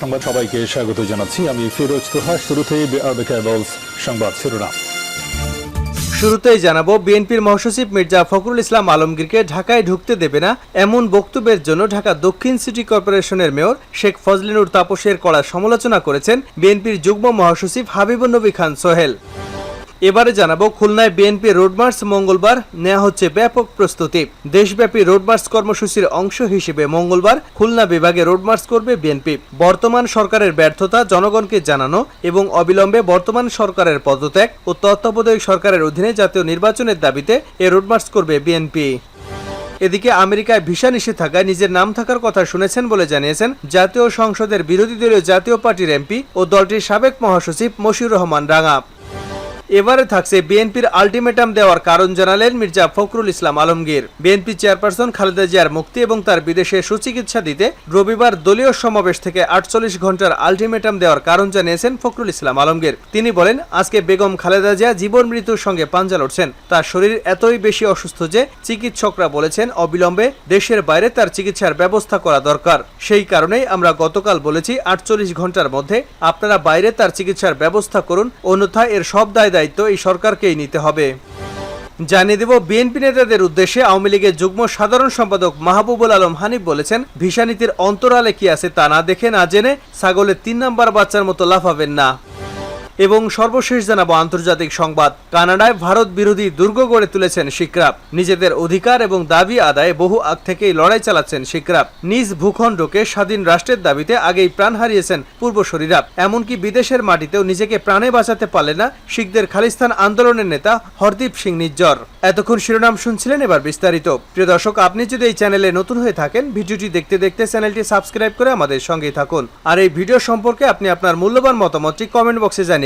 সংবাদ সবাইকে স্বাগত জানাচ্ছি। আমি ফিরোজ তোহা। শুরুতেই সংবাদ শিরোনাম। শুরুতেই জানাব, বিএনপির মহাসচিব মির্জা ফখরুল ইসলাম আলমগীরকে ঢাকায় ঢুকতে দেবে না এমন বক্তব্যের জন্য ঢাকা দক্ষিণ সিটি কর্পোরেশনের মেয়র শেখ ফজলিনুর তাপসের কড়া সমালোচনা করেছেন বিএনপির যুগ্ম মহাসচিব হাবিবুন্নবী খান সোহেল। এবারে জানাব খুলনায় বিএনপি রোডমার্চ মঙ্গলবার নেওয়া হচ্ছে ব্যাপক প্রস্তুতি। দেশব্যাপী রোডমার্চ কর্মসূচির অংশ হিসেবে মঙ্গলবার খুলনা বিভাগে রোডমার্চ করবে বিএনপি। বর্তমান সরকারের ব্যর্থতা জনগণকে জানানো এবং অবিলম্বে বর্তমান সরকারের পদত্যাগ ও তত্ত্বাবধায়ক সরকারের অধীনে জাতীয় নির্বাচনের দাবিতে এ রোডমার্চ করবে বিএনপি। এদিকে আমেরিকায় ভিসা নিষেধাজ্ঞায় নিজের নাম থাকার কথা শুনেছেন বলে জানিয়েছেন জাতীয় সংসদের বিরোধী দলীয় জাতীয় পার্টির এমপি ও দলটির সাবেক মহাসচিব মশিউর রহমান রাঙা। এবারে থাকছে বিএনপির আলটিমেটাম দেওয়ার কারণ জানালেন মির্জা ফখরুল ইসলাম আলমগীর। বিএনপি চেয়ারপারসন খালেদা জিয়ার মুক্তি এবং তার বিদেশে সুচিকিৎসা দিতে রবিবার দলীয় সমাবেশ থেকে আটচল্লিশ ঘণ্টার আলটিমেটাম দেওয়ার কারণ জানিয়েছেন ফখরুল ইসলাম আলমগীর। তিনি বলেন, আজকে বেগম খালেদা জিয়া জীবন মৃত্যুর সঙ্গে পাঞ্জা লড়ছেন। তার শরীর এতই বেশি অসুস্থ যে চিকিৎসকরা বলেছেন, অবিলম্বে দেশের বাইরে তার চিকিৎসার ব্যবস্থা করা দরকার। সেই কারণেই আমরা গতকাল বলেছি, আটচল্লিশ ঘণ্টার মধ্যে আপনারা বাইরে তার চিকিৎসার ব্যবস্থা করুন, অন্যথায় এর সব দায় দায়িত্ব এই সরকারকেই নিতে হবে। জানিয়ে দেব, বিএনপি নেতাদের উদ্দেশ্যে আওয়ামী লীগের যুগ্ম সাধারণ সম্পাদক মাহবুবুল আলম হানিফ বলেছেন, ভিসা নীতির অন্তরালে কি আছে তা না দেখে না জেনে ছাগলের তিন নাম্বার বাচ্চার মতো লাফাবেন না। এবং সর্বশেষ জানাব আন্তর্জাতিক সংবাদ। কানাডায় ভারত বিরোধী দুর্গ গড়ে তুলেছেন শিকরাপ। নিজেদের অধিকার এবং দাবি আদায়ে বহু আগ থেকেই লড়াই চালাচ্ছেন শিকরাপ। নিজ ভূখণ্ডকে স্বাধীন রাষ্ট্রের দাবিতে আগেই প্রাণ হারিয়েছেন পূর্ব পূর্বশরীরা এমনকি বিদেশের মাটিতেও নিজেকে প্রাণে বাঁচাতে পারলে না শিখদের খালিস্তান আন্দোলনের নেতা হরদীপ সিং নিজ্জর। এতক্ষণ শিরোনাম শুনছিলেন এবার বিস্তারিত। প্রিয় দর্শক, আপনি যদি এই চ্যানেলে নতুন হয়ে থাকেন, ভিডিওটি দেখতে দেখতে চ্যানেলটি সাবস্ক্রাইব করে আমাদের সঙ্গেই থাকুন। আর এই ভিডিও সম্পর্কে আপনি আপনার মূল্যবান মতামতটি কমেন্ট বক্সে জানিয়ে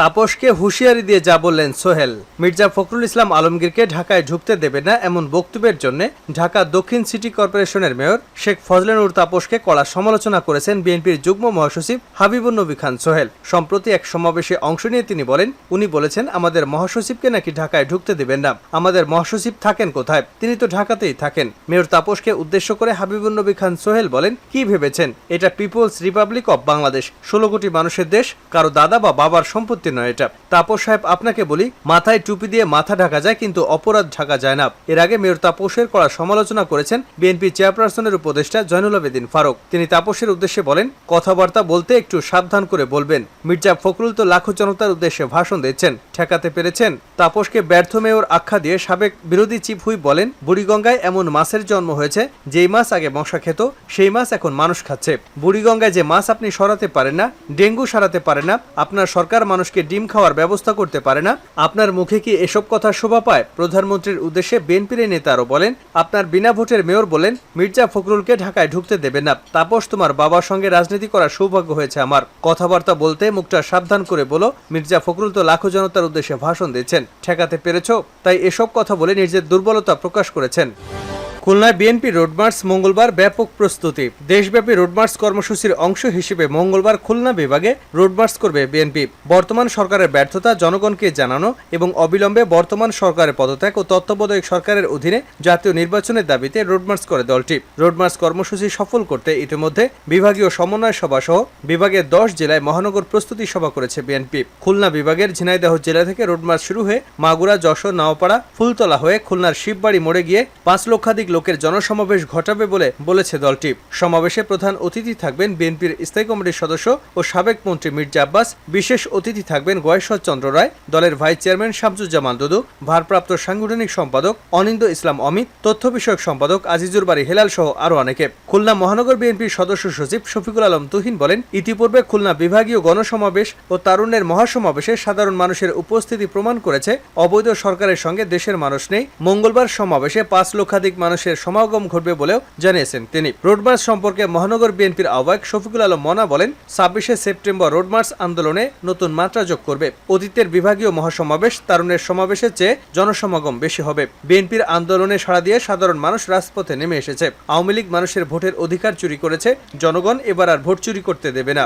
তাপসকে হুঁশিয়ারি দিয়ে যা বললেন সোহেল। মির্জা ফখরুল ইসলাম আলমগীরকে ঢাকায় ঢুকতে দেবে না এমন বক্তব্যের জন্য ঢাকা দক্ষিণ সিটি কর্পোরেশনের মেয়র শেখ ফজলেনুর তাপসকে কড়া সমালোচনা করেছেন বিএনপির যুগ্ম মহাসচিব হাবিবুন নবী খান সোহেল। সম্প্রতি এক সমাবেশে অংশ নিয়ে তিনি বলেন, উনি বলেছেন আমাদের মহাসচিবকে নাকি ঢাকায় ঢুকতে দেবেন না। আমাদের মহাসচিব থাকেন কোথায়? তিনি তো ঢাকাতেই থাকেন। মেয়র তাপসকে উদ্দেশ্য করে হাবিবুন নবী খান সোহেল বলেন, কি ভেবেছেন? এটা পিপলস রিপাবলিক অব বাংলাদেশ। ষোলো কোটি মানুষের দেশ, কারও দাদা বা বাবার সম্পত্তি নয় এটা। তাপস সাহেব, আপনাকে বলি, মাথায় টুপি দিয়ে মাথা ঢাকা যায়, কিন্তু অপরাধ ঢাকা যায় না। এর আগে মেয়র তাপসের করা সমালোচনা করেছেন বিএনপি চেয়ারপারসনের উপদেষ্টা জয়নুল আবেদিন ফারুক। তিনি তাপসের উদ্দেশ্যে বলেন, কথাবার্তা বলতে একটু সাবধান করে বলবেন। মির্জা ফখরুল তো লাখো জনতার উদ্দেশ্যে ভাষণ দিচ্ছেন ঠেকাতে পেরেছেন। তাপসকে ব্যর্থ মেয়র আখ্যা দিয়ে সাবেক বিরোধী চিফ হুই বলেন, বুড়িগঙ্গায় এমন মাছের জন্ম হয়েছে, যেই মাছ আগে মশা খেত, সেই মাছ এখন মানুষ খাচ্ছে। বুড়িগঙ্গায় যে মাছ আপনি সরাতে পারেন না, ডেঙ্গু সারাতে পারে না, আপনার সরকার মানুষকে ডিম খাওয়ার ব্যবস্থা করতে পারে না। আপনার মুখে কি এসব কথা শোভা পায়? প্রধানমন্ত্রীর উদ্দেশ্যে বিএনপির এই নেতা আরও বলেন, আপনার বিনা ভোটের মেয়র বলেন, মির্জা ফখরুলকে ঢাকায় ঢুকতে দেবে না। তাপস তোমার বাবার সঙ্গে রাজনীতি করার সৌভাগ্য হয়েছে আমার। কথাবার্তা বলতে মুখটা সাবধান করে বলো, মির্জা ফখরুল তো লাখো জনতার উদ্দেশ্যে ভাষণ দিচ্ছেন ঠেকাতে পেরেছ? তাই এসব কথা বলে নিজের দুর্বলতা প্রকাশ করেছেন। খুলনায় বিএনপি রোডমার্চ মঙ্গলবার ব্যাপক প্রস্তুতি। দেশব্যাপী রোডমার্চ কর্মসূচির অংশ হিসেবে মঙ্গলবার খুলনা বিভাগে রোডমার্চ করবে বিএনপি। বর্তমান সরকারের ব্যর্থতা জনগণকে জানানো এবং অবিলম্বে বর্তমান সরকারের পদত্যাগ ও তত্ত্বাবধায়ক সরকারের অধীনে জাতীয় নির্বাচনের দাবিতে রোডমার্চ করে দলটি। রোডমার্চ কর্মসূচি সফল করতে ইতিমধ্যে বিভাগীয় সমন্বয় সভা সহ বিভাগের দশ জেলায় মহানগর প্রস্তুতি সভা করেছে বিএনপি। খুলনা বিভাগের ঝিনাইদহ জেলা থেকে রোডমার্চ শুরু হয়ে মাগুরা, যশোর, নাওপাড়া, ফুলতলা হয়ে খুলনার শিববাড়ি মোড়ে গিয়ে পাঁচ লক্ষাধিক লোকের জনসমাবেশ ঘটাবে বলে বলেছে দলটি। সমাবেশে প্রধান অতিথি থাকবেন বিএনপির স্থায়ী কমিটির সদস্য ও সাবেক মন্ত্রী মির্জা আব্বাস, বিশেষ অতিথি থাকবেন গয়েশ্বর চন্দ্র রায়, দলের ভাইস চেয়ারম্যান শামসুজ্জামান দুদু, ভারপ্রাপ্ত সাংগঠনিক সম্পাদক অনিন্দ ইসলাম অমিত, তথ্য বিষয়ক সম্পাদক আজিজুর বাড়ি হেলাল সহ আরও অনেকে। খুলনা মহানগর বিএনপির সদস্য সচিব শফিকুল আলম তুহিন বলেন, ইতিপূর্বে খুলনা বিভাগীয় গণসমাবেশ ও তারুণ্যের মহাসমাবেশে সাধারণ মানুষের উপস্থিতি প্রমাণ করেছে, অবৈধ সরকারের সঙ্গে দেশের মানুষ নেই, মঙ্গলবার সমাবেশে পাঁচ লক্ষাধিক মানুষের সমাগম ঘটবে বলেও জানিয়েছেন তিনি। রোডমার্চ সম্পর্কে মহানগর বিএনপির আহ্বায়ক শফিকুল আলম মনা বলেন, ছাব্বিশে সেপ্টেম্বর রোডমার্চ আন্দোলনে নতুন মাত্রা যোগ করবে। অতীতের বিভাগীয় মহাসমাবেশ তারুণের সমাবেশের চেয়ে জনসমাগম বেশি হবে। বিএনপির আন্দোলনে সাড়া দিয়ে সাধারণ মানুষ রাজপথে নেমে এসেছে। আওয়ামী লীগ মানুষের ভোটের অধিকার চুরি করেছে, জনগণ এবার আর ভোট চুরি করতে দেবে না।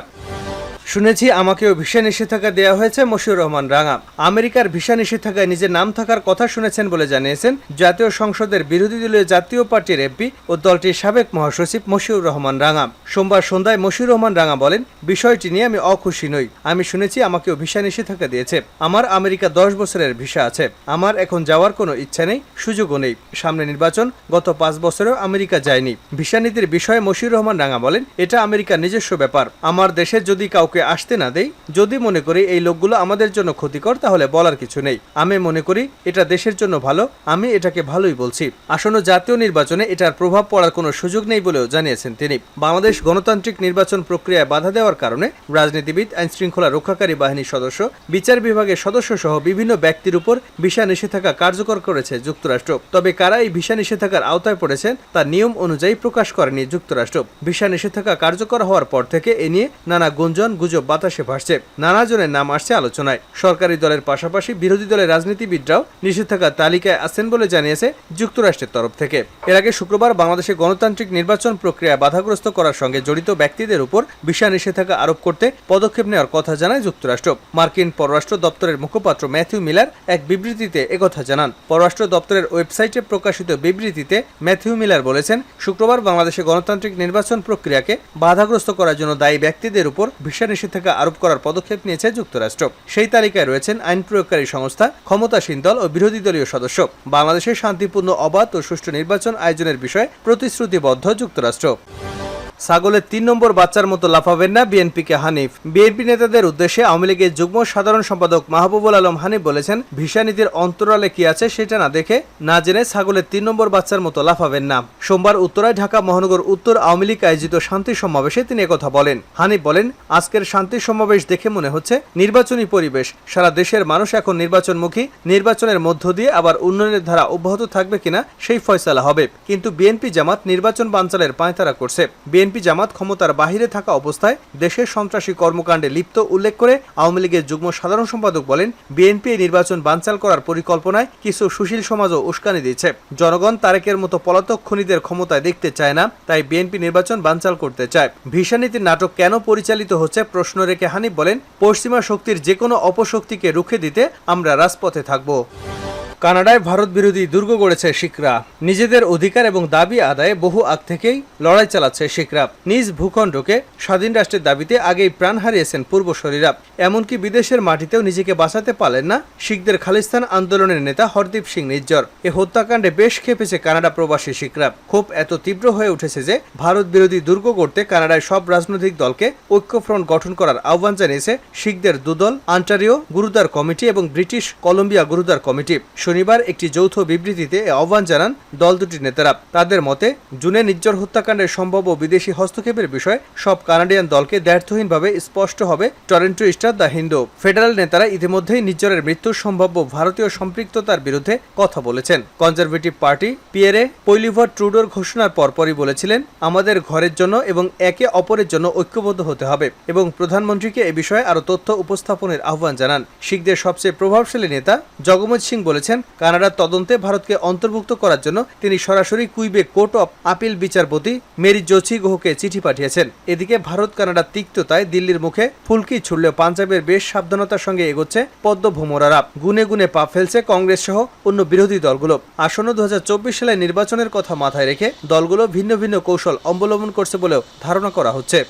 শুনেছি আমাকেও ভিসা নিষেধাজ্ঞা দেওয়া হয়েছে মশিউর রহমান রাঙা। আমেরিকার ভিসা নিষেধাজ্ঞায় নিজের নাম থাকার কথা শুনেছেন বলে জানিয়েছেন জাতীয় সংসদের বিরোধী দলীয় জাতীয় পার্টির এমপি ও দলটির সাবেক মহাসচিব মশিউর রহমান রাঙা। সোমবার সন্ধ্যায় মশিউর রহমান রাঙা বলেন, বিষয়টি নিয়ে আমি অখুশি নই। আমি শুনেছি আমাকেও ভিসা নিষেধাজ্ঞা দিয়েছে। আমার আমেরিকা দশ বছরের ভিসা আছে। আমার এখন যাওয়ার কোনো ইচ্ছা নেই, সুযোগও নেই। সামনে নির্বাচন, গত পাঁচ বছরেও আমেরিকা যায়নি। ভিসা নীতির বিষয়ে মশিউর রহমান রাঙা বলেন, এটা আমেরিকার নিজস্ব ব্যাপার। আমার দেশে যদি কাউকে আসতে না দেই। যদি মনে করি এই লোকগুলো আমাদের জন্য ক্ষতিকর, তাহলে বলার কিছু নেই। আমি মনে করি এটা দেশের জন্য ভালো, আমি এটাকে ভালোই বলছি। আসন্ন জাতীয় নির্বাচনে এটার প্রভাব পড়ার কোনো সুযোগ নেই বলেও জানিয়েছেন তিনি। বাংলাদেশ গণতান্ত্রিক নির্বাচন প্রক্রিয়ায় বাধা দেওয়ার কারণে রাজনীতিবিদ আইন শৃঙ্খলা রক্ষাকারী বাহিনীর সদস্য, বিচার বিভাগের সদস্য সহ বিভিন্ন ব্যক্তির উপর ভিসা নিষেধাজ্ঞা কার্যকর করেছে যুক্তরাষ্ট্র। তবে কারা এই ভিসা নিষেধাজ্ঞার আওতায় পড়েছেন, তা নিয়ম অনুযায়ী প্রকাশ করেনি যুক্তরাষ্ট্র। ভিসা নিষেধাজ্ঞা কার্যকর হওয়ার পর থেকে এ নিয়ে নানা গুঞ্জন গুজব বাতাসে ভাসছে। নানা জনের নাম আসছে আলোচনায়। সরকারি দলের পাশাপাশি বিরোধী দলের রাজনীতিবিদরাও নিষেধাজ্ঞার তালিকায় আছেন বলে জানিয়েছে যুক্তরাষ্ট্রের তরফ থেকে। এর আগে শুক্রবার বাংলাদেশে গণতান্ত্রিক নির্বাচন প্রক্রিয়া বাধাগ্রস্ত করার সঙ্গে জড়িত ব্যক্তিদের উপর ভিসা নিষেধাজ্ঞা আরোপ করতে পদক্ষেপ নেওয়ার কথা জানায় যুক্তরাষ্ট্র। মার্কিন পররাষ্ট্র দপ্তরের মুখপাত্র ম্যাথিউ মিলার এক বিবৃতিতে একথা জানান। পররাষ্ট্র দপ্তরের ওয়েবসাইটে প্রকাশিত বিবৃতিতে ম্যাথিউ মিলার বলেছেন, শুক্রবার বাংলাদেশে গণতান্ত্রিক নির্বাচন প্রক্রিয়াকে বাধাগ্রস্ত করার জন্য দায়ী ব্যক্তিদের উপর ভিসা নিষেধাজ্ঞা আরোপ করার পদক্ষেপ নিয়েছে যুক্তরাষ্ট্র। সেই তালিকায় রয়েছেন আইন প্রয়োগকারী সংস্থা, ক্ষমতাসীন দল ও বিরোধী দলীয় সদস্য। বাংলাদেশে শান্তিপূর্ণ, অবাধ ও সুষ্ঠু নির্বাচন আয়োজনের বিষয়ে প্রতিশ্রুতিবদ্ধ যুক্তরাষ্ট্র। ছাগলের তিন নম্বর বাচ্চার মতো লাফাবেন না বিএনপিকে হানিফ। বিএনপি নেতাদের উদ্দেশ্যে আওয়ামী লীগের যুগ্ম সাধারণ সম্পাদক মাহবুবুল আলম হানিফ বলেছেন, ভিসা নীতির অন্তরালে কি আছে সেটা না দেখে না জেনে ছাগলের তিন নম্বর বাচ্চার মতো লাফাবেন না। সোমবার উত্তরায় ঢাকা মহানগর উত্তর আওয়ামী লীগ আয়োজিত শান্তি সমাবেশে তিনি একথা বলেন। হানিফ বলেন, আজকের শান্তি সমাবেশ দেখে মনে হচ্ছে নির্বাচনী পরিবেশ। সারা দেশের মানুষ এখন নির্বাচনমুখী, নির্বাচনের মধ্য দিয়ে আবার উন্নয়নের ধারা অব্যাহত থাকবে কিনা সেই ফয়সালা হবে। কিন্তু বিএনপি জামাত নির্বাচন বানচালের পায়তারা করছে। বিএনপি জামাত ক্ষমতার বাহিরে থাকা অবস্থায় দেশের সন্ত্রাসী কর্মকাণ্ডে লিপ্ত উল্লেখ করে আওয়ামী লীগের যুগ্ম সাধারণ সম্পাদক বলেন, বিএনপি এই নির্বাচন বানচাল করার পরিকল্পনায় কিছু সুশীল সমাজও উস্কানি দিয়েছে। জনগণ তারেকের মতো পলাতক খুনিদের ক্ষমতায় দেখতে চায় না, তাই বিএনপি নির্বাচন বানচাল করতে চায়। ভিসা নীতির নাটক কেন পরিচালিত হচ্ছে প্রশ্ন রেখে হানিফ বলেন, পশ্চিমা শক্তির যে কোনো অপশক্তিকে রুখে দিতে আমরা রাজপথে থাকব। কানাডায় ভারত বিরোধী দুর্গ গড়েছে শিখরা। নিজেদের অধিকার এবং দাবি আদায়ে বহু আগ থেকেই লড়াই চালাচ্ছে শিখরা। নিজ ভূখণ্ডকে স্বাধীন রাষ্ট্রের দাবিতে আগেই প্রাণ হারিয়েছেন পূর্ব পূর্বশরীরা এমনকি বিদেশের মাটিতেও নিজেকে বাঁচাতে পারলেন না শিখদের খালিস্তান আন্দোলনের নেতা হরদীপ সিং নিজ্জর এ হত্যাকাণ্ডে বেশ খেপেছে কানাডা প্রবাসী শিখরা। ক্ষোভ এত তীব্র হয়ে উঠেছে যে ভারত বিরোধী দুর্গ গড়তে কানাডায় সব রাজনৈতিক দলকে ঐক্যফ্রন্ট গঠন করার আহ্বান জানিয়েছে শিখদের দুদল আন্টারিও গুরুদার কমিটি এবং ব্রিটিশ কলম্বিয়া গুরুদার কমিটি। শনিবার একটি যৌথ বিবৃতিতে আহ্বান জানান দল দুটির নেতারা। তাদের মতে, জুনে নিজ্জর হত্যাকাণ্ডের সম্ভাব্য বিদেশি হস্তক্ষেপের বিষয়ে সব কানাডিয়ান দলকে দ্ব্যর্থহীনভাবে স্পষ্ট হবে Toronto Star the Hindu. Federal নেতারা ইতিমধ্যেই নিজ্জরের মৃত্যুর সম্ভাব্য ভারতীয় সম্পৃক্ততার বিরুদ্ধে কথা বলেছেন। কনজারভেটিভ পার্টি পিয়েরে পৈলিভার ট্রুডোর ঘোষণার পরপরই বলেছিলেন, আমাদের ঘরের জন্য এবং একে অপরের জন্য ঐক্যবদ্ধ হতে হবে। এবং প্রধানমন্ত্রীকে এ বিষয়ে আরও তথ্য উপস্থাপনের আহ্বান জানান। শিখদের সবচেয়ে প্রভাবশালী নেতা জগমত সিং বলেছেন কানাডার তদন্তে ভারতকে অন্তর্ভুক্ত করার জন্য তিনি সরাসরি কুইবে কোর্ট অফ আপিল বিচারপতি মেরি জোচি গুহকে চিঠি পাঠিয়েছেন। এদিকে ভারত কানাডার তিক্ততায় দিল্লির মুখে ফুলকি ছুড়লেও পাঞ্জাবের বেশ সাবধানতার সঙ্গে এগোচ্ছে পদ্ম ভ্রমরারা গুনে গুনে পা ফেলছে কংগ্রেস সহ অন্য বিরোধী দলগুলো। আসন্ন দু হাজার চব্বিশ সালে নির্বাচনের কথা মাথায় রেখে দলগুলো ভিন্ন ভিন্ন কৌশল অবলম্বন করছে বলেও ধারণা করা হচ্ছে।